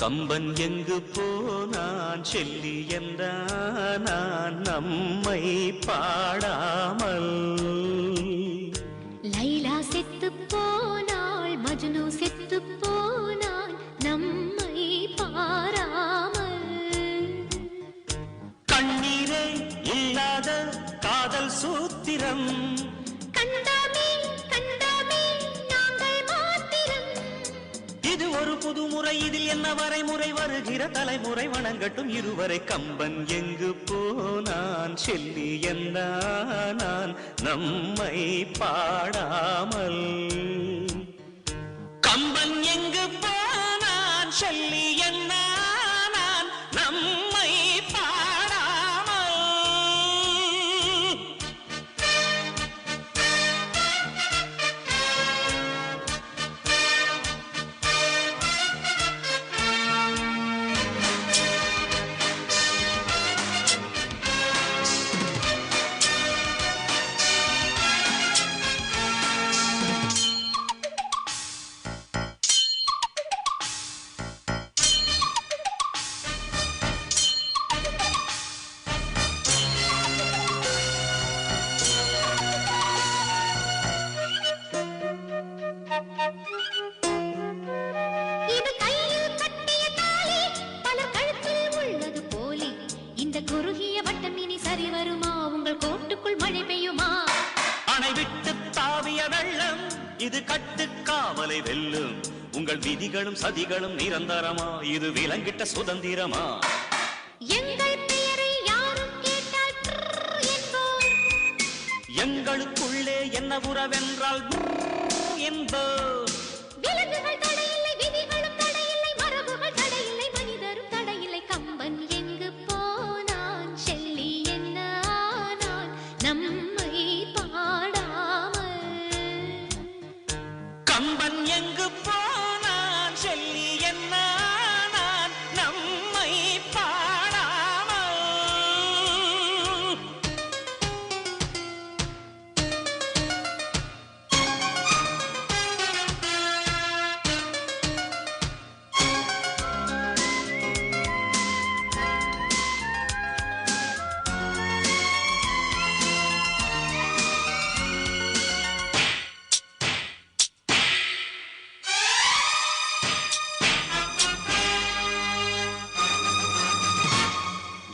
கம்பன் எங்கு போனான் செல்லி என்றான் நம்மை பாடாமல். லைலா செத்து போனாள் மஜ்னு செத்து போனான் நம்மை பாராமல். கண்ணீரே இல்லாத காதல் சூத்திரம் முறை இதில் என்ன வரைமுறை? வருகிற தலைமுறை வணங்கட்டும் இருவரை. கம்பன் எங்கு போனான்? செல்லி என்ன நான் நம்மை பாடாமல். கம்பன் எங்கு போனான்? செல்லி என்ன சரி வருமா? உங்கள் கோட்டுக்குள் மழை பெய்யுமா? அணை விட்டு தாவிய வெள்ளம் இது கட்டுக்காவலை வெல்லும். உங்கள் விதிகளும் சதிகளும் நிரந்தரமா? இது விலங்கிட்ட சுதந்திரமா? எங்கள் பெயரை யாரும் கேட்டால் எங்களுக்குள்ளே என்ன உறவென்றால் என்போம். விலங்குகள் தடையில்லை விதிகளும்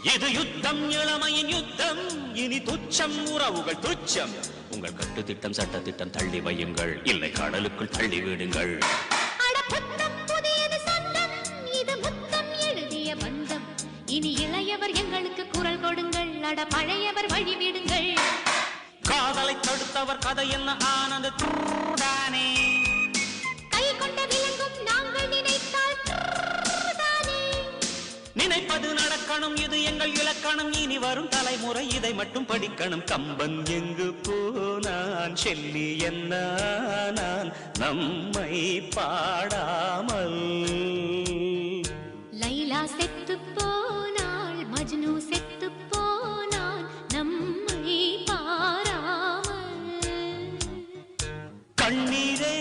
இது யுத்தம் இளமையின் யுத்தம். இனி துச்சம் உறவுகள் துச்சம். உங்கள் கட்டுத்திட்டம் சட்டத்திட்டம் தள்ளி வையுங்கள். இல்லை கடலுக்குள் தள்ளி விடுங்கள். இனி இளையவர் எங்களுக்கு குரல் கொடுங்கள். அட பழையவர் வழிவிடுங்கள். காதலை தடுத்தவர் கதை என்ன? ஆனது இலக்கணம் இனி வரும் தலைமுறை இதை மட்டும் படிக்கணும். கம்பன் எங்கு போனான் செல்லி என்ன நான் நம்மை பாடாமல். லைலா செத்து போனாள் மஜ்னு செத்து போனான் நம்மை பாராமல். கண்ணீரே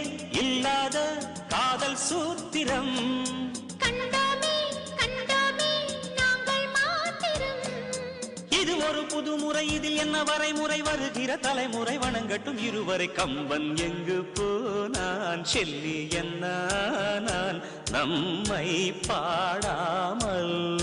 இல்லாத காதல் சூத்திரம். ஒரு புதுமுறை. இதில் என்ன வரைமுறை வருகிற தலைமுறை. வணங்கட்டும் இருவரை கம்பன் எங்கு போனான். செல்லி என்ன நான். நம்மை பாடாமல்.